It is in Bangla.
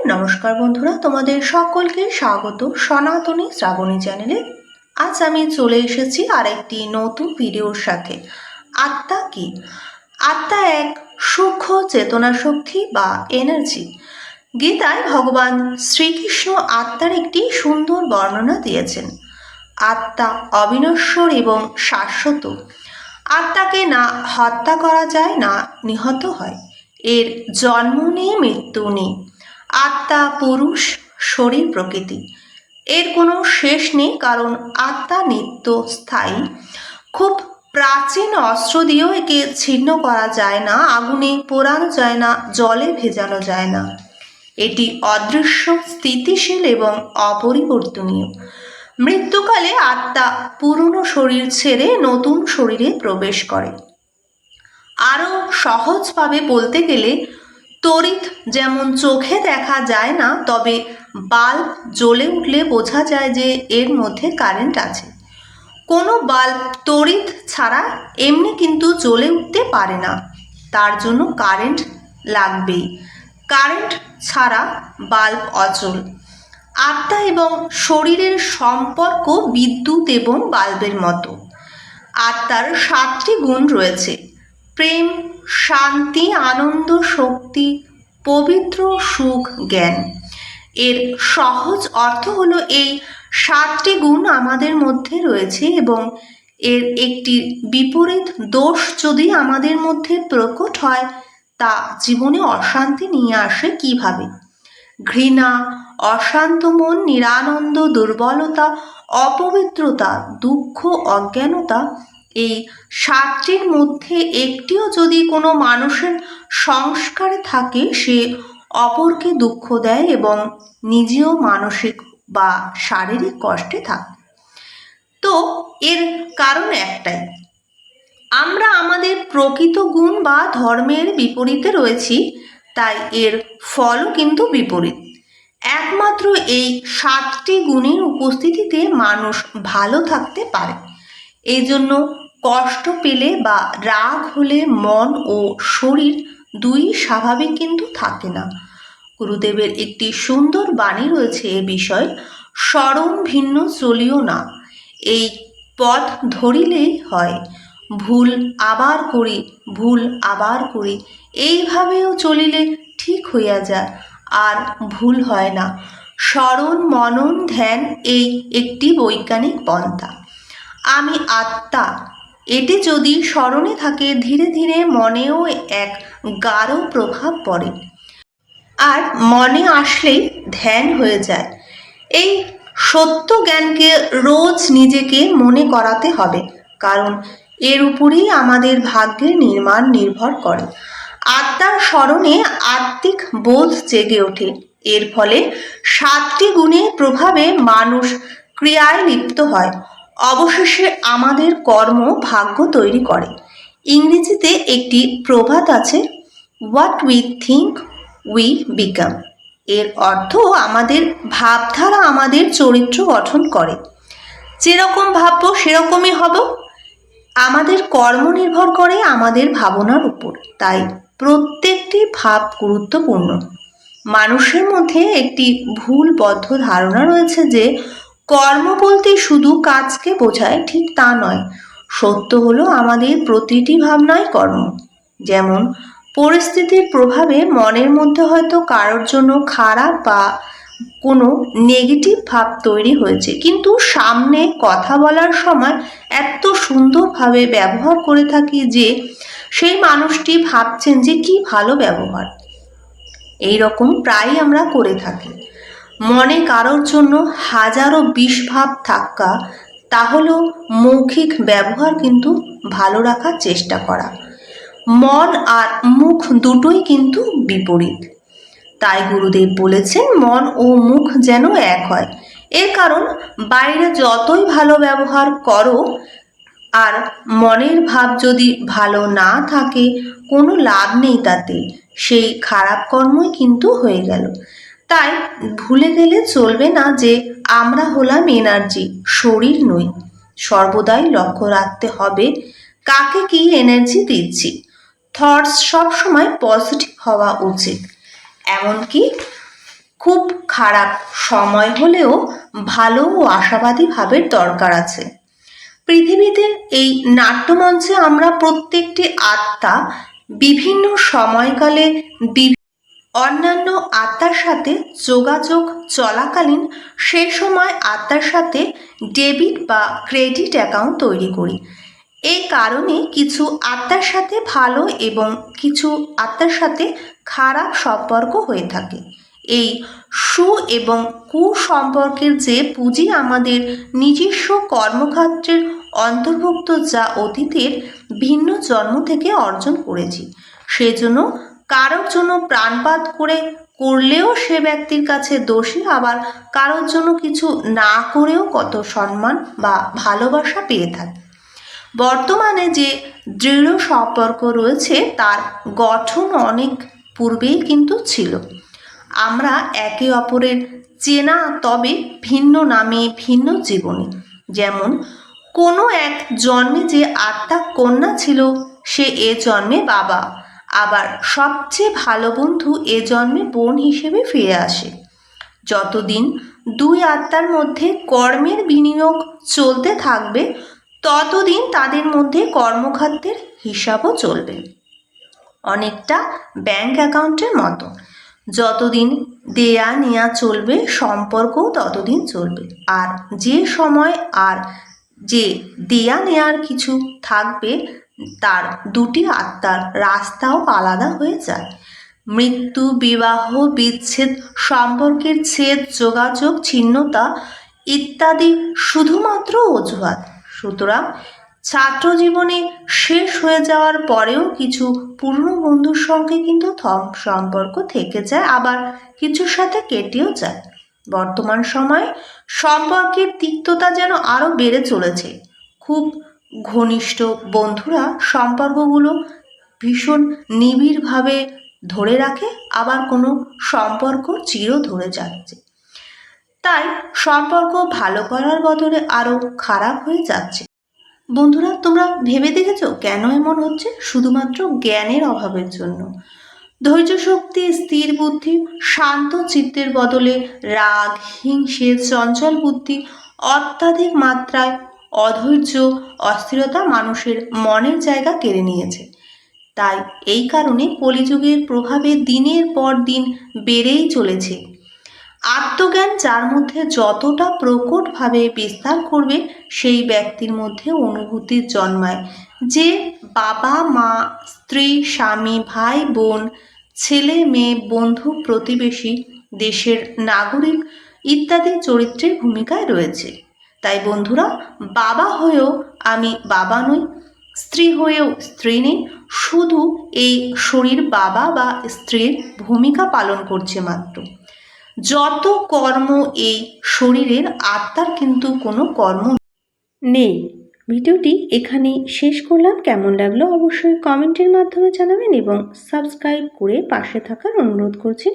নমস্কার বন্ধুরা, তোমাদের সকলকে স্বাগত সনাতনী শ্রাবণী চ্যানেলে। আজ আমি চলে এসেছি আরেকটি নতুন ভিডিওর সাথে। আত্মা কি? আত্মা এক সূক্ষ্ম চেতনা শক্তি বা এনার্জি গীতায় ভগবান শ্রীকৃষ্ণ আত্মার একটি সুন্দর বর্ণনা দিয়েছেন। আত্মা অবিনশ্বর এবং শাশ্বত। আত্মাকে না হত্যা করা যায়, না নিহত হয়। এর জন্ম নেই, মৃত্যু নেই। আত্মা, পুরুষ, শরীর, প্রকৃতি। এর কোনো শেষ নেই, কারণ আত্মা নিত্য স্থায়ী। খুব প্রাচীন অস্ত্র দিয়েও একে ছিন্ন করা যায় না, আগুনে পোড়ানো যায় না, জলে ভেজানো যায় না। এটি অদৃশ্য, স্থিতিশীল এবং অপরিবর্তনীয়। মৃত্যুকালে আত্মা পুরনো শরীর ছেড়ে নতুন শরীরে প্রবেশ করে। আরও সহজভাবে বলতে গেলে তড়িৎ যেমন চোখে দেখা যায় না, তবে বাল্ব জ্বলে উঠলে বোঝা যায় যে এর মধ্যে কারেন্ট আছে। কোনো বাল্ব তড়িৎ ছাড়া এমনি কিন্তু জ্বলে উঠতে পারে না। তার জন্য কারেন্ট লাগবেই। কারেন্ট ছাড়া বাল্ব অচল। আত্মা এবং শরীরের সম্পর্ক বিদ্যুৎ এবং বাল্বের মতো। আত্মার সাতটি গুণ রয়েছে। প্রেম, শান্তি, আনন্দ, শক্তি, পবিত্র সুখ, জ্ঞান। এর সহজ অর্থ হলো এই সাতটি গুণ আমাদের মধ্যে রয়েছে এবং এর একটি বিপরীত দোষ যদি আমাদের মধ্যে প্রকট হয়, তা জীবনে অশান্তি নিয়ে আসে কীভাবে? ঘৃণা, অশান্ত মন, নিরানন্দ, দুর্বলতা, অপবিত্রতা, দুঃখ, অজ্ঞানতা এই সাতটির মধ্যে একটিও যদি কোনো মানুষের সংস্কারে থাকে, সে অপরকে দুঃখ দেয় এবং নিজেও মানসিক বা শারীরিক কষ্টে থাকে। তো এর কারণ একটাই। আমরা আমাদের প্রকৃত গুণ বা ধর্মের বিপরীতে রয়েছি, তাই এর ফলও কিন্তু বিপরীত। একমাত্র এই সাতটি গুণের উপস্থিতিতে মানুষ ভালো থাকতে পারে। এই জন্য কষ্ট পেলে বা রাগ হলে মন ও শরীর দুই স্বাভাবিক কিন্তু থাকে না। গুরুদেবের একটি সুন্দর বাণী রয়েছে এ বিষয় স্মরণ ভিন্ন চলিও না, এই পথ ধরিলেই হয়, ভুল আবার করি, ভুল আবার করি, এইভাবেও চলিলে ঠিক হইয়া যায়, আর ভুল হয় না। স্মরণ মনন ধ্যান এই একটি বৈজ্ঞানিক পন্থা। আমি আত্মা এটি যদি স্মরণে থাকে, ধীরে ধীরে মনেও এক গাঢ় প্রভাব পড়ে। আর মনে আসলেই ধ্যান হয়ে যায়। এই সত্য জ্ঞানকে রোজ নিজেকে মনে করাতে হবে, কারণ এর উপরেই আমাদের ভাগ্যের নির্মাণ নির্ভর করে। আত্মার স্মরণে আত্মিক বোধ জেগে ওঠে। এর ফলে সাতটি গুণের প্রভাবে মানুষ ক্রিয়ায় লিপ্ত হয়। অবশেষে আমাদের কর্ম ভাগ্য তৈরি করে। ইংরেজিতে একটি প্রবাদ আছে what we think we become এর অর্থ আমাদের ভাবধারা আমাদের চরিত্র গঠন করে। যেরকম ভাববো, সেরকমই হব। আমাদের কর্ম নির্ভর করে আমাদের ভাবনার উপর। তাই প্রত্যেকটি ভাব গুরুত্বপূর্ণ। মানুষের মধ্যে একটি ভুলবদ্ধ ধারণা রয়েছে যে কর্ম বলতে শুধু কাজকে বোঝায়, ঠিক তা নয়। সত্য হলো আমাদের প্রতিটি ভাবনাই কর্ম। যেমন, পরিস্থিতির প্রভাবে মনের মধ্যে হয়তো কারোর জন্য খারাপ বা কোনো নেগেটিভ ভাব তৈরি হয়েছে, কিন্তু সামনে কথা বলার সময় এত সুন্দরভাবে ব্যবহার করে থাকি যে সেই মানুষটি ভাবছেন যে কি ভালো ব্যবহার। এই রকম প্রায়ই আমরা করে থাকি। মনে কারোর জন্য হাজারো বিষ ভাব থাকা তাহলেও মৌখিক ব্যবহার কিন্তু ভালো রাখার চেষ্টা করা। মন আর মুখ দুটোই কিন্তু বিপরীত। তাই গুরুদেব বলেছেন, মন ও মুখ যেন এক হয়। এর কারণ, বাইরে যতই ভালো ব্যবহার করো, আর মনের ভাব যদি ভালো না থাকে, কোনো লাভ নেই তাতে। সেই খারাপ কর্মই কিন্তু হয়ে গেল। তাই ভুলে গেলে চলবে না যে আমরা হলাম এনার্জি, শরীর নই। সর্বদাই লক্ষ্য রাখতে হবে কাকে কি এনার্জি দিচ্ছি। থটস সবসময় পজিটিভ হওয়া উচিত। এমনকি খুব খারাপ সময় হলেও ভালো ও আশাবাদী ভাবের দরকার আছে। পৃথিবীতে এই নাট্যমঞ্চে আমরা প্রত্যেকটি আত্মা বিভিন্ন সময়কালে অন্যান্য আত্মার সাথে যোগাযোগ চলাকালীন সেই সময় আত্মার সাথে ডেবিট বা ক্রেডিট অ্যাকাউন্ট তৈরি করি। এই কারণে কিছু আত্মার সাথে ভালো এবং কিছু আত্মার সাথে খারাপ সম্পর্ক হয়ে থাকে। এই সু এবং কু সম্পর্কের যে পুঁজি আমাদের নিজস্ব কর্মক্ষেত্রের অন্তর্ভুক্ত যা অতীতের ভিন্ন জন্ম থেকে অর্জন করেছি, সেজন্য কারোর জন্য প্রাণপাত করে করলেও সে ব্যক্তির কাছে দোষী, আবার কারোর জন্য কিছু না করেও কত সম্মান বা ভালোবাসা পেয়ে থাকে। বর্তমানে যে দৃঢ় সম্পর্ক রয়েছে, তার গঠন অনেক পূর্বেই কিন্তু ছিল। আমরা একে অপরের চেনা, তবে ভিন্ন নামে ভিন্ন জীবনে। যেমন, কোনো এক জন্মে যে আত্মা কন্যা ছিল, সে এ জন্মে বাবা। সবচেয়ে ভালো বন্ধু এ জন্মে বোন হিসেবে ফিরে আসে। যতদিন দুই আত্মার মধ্যে কর্মের বিনিয়োগ চলতে থাকবে, ততদিন তাদের মধ্যে কর্মখাদ্যের হিসাবও চলবে। অনেকটা ব্যাংক অ্যাকাউন্টের মতো। যতদিন দেয়া নেয়া চলবে, সম্পর্কও ততদিন চলবে। আর যে সময় আর যে দেয়া নেয়ার কিছু থাকবে তার দুটি আত্মার রাস্তাও আলাদা হয়ে যায়। মৃত্যু, বিবাহ, বিচ্ছেদ, সম্পর্কের ছেদ, যোগাযোগ, ছিন্নতা ইত্যাদি শুধুমাত্র অজুহাত। সুতরাং ছাত্র জীবনে শেষ হয়ে যাওয়ার পরেও কিছু পুরনো বন্ধুর সঙ্গে কিন্তু সম্পর্ক থেকে যায়, আবার কিছুর সাথে কেটেও যায়। বর্তমান সময়ে সম্পর্কের তিক্ততা যেন আরও বেড়ে চলেছে। খুব ঘনিষ্ঠ বন্ধুরা সম্পর্কগুলো ভীষণ নিবিড়ভাবে ধরে রাখে, আবার কোনো সম্পর্ক চির ধরে যাচ্ছে। তাই সম্পর্ক ভালো করার বদলে আরও খারাপ হয়ে যাচ্ছে। বন্ধুরা, তোমরা ভেবে দেখেছ কেন এমন হচ্ছে? শুধুমাত্র জ্ঞানের অভাবের জন্য। ধৈর্য শক্তি স্থির বুদ্ধি, শান্ত চিত্তের বদলে রাগ হিংসে চঞ্চল বুদ্ধি অত্যাধিক মাত্রায় অধৈর্য, অস্থিরতা মানুষের মনের জায়গা কেড়ে নিয়েছে। তাই এই কারণে কলিযুগের প্রভাবে দিনের পর দিন বেড়েই চলেছে। আত্মজ্ঞান যার মধ্যে যতটা প্রকটভাবে বিস্তার করবে, সেই ব্যক্তির মধ্যে অনুভূতি জন্মায় যে বাবা, মা, স্ত্রী, স্বামী, ভাই, বোন, ছেলে, মেয়ে, বন্ধু, প্রতিবেশী, দেশের নাগরিক ইত্যাদি চরিত্রের ভূমিকায় রয়েছে। তাই বন্ধুরা, বাবা হয়েও আমি বাবা নই, স্ত্রী হয়েও স্ত্রী নেই, শুধু এই শরীর বাবা বা স্ত্রীর ভূমিকা পালন করছে মাত্র। যত কর্ম এই শরীরের, আত্মার কিন্তু কোনো কর্ম নেই। ভিডিওটি এখানে শেষ করলাম। কেমন লাগল অবশ্যই কমেন্টের মাধ্যমে জানাবেন এবং সাবস্ক্রাইব করে পাশে থাকার অনুরোধ করছি।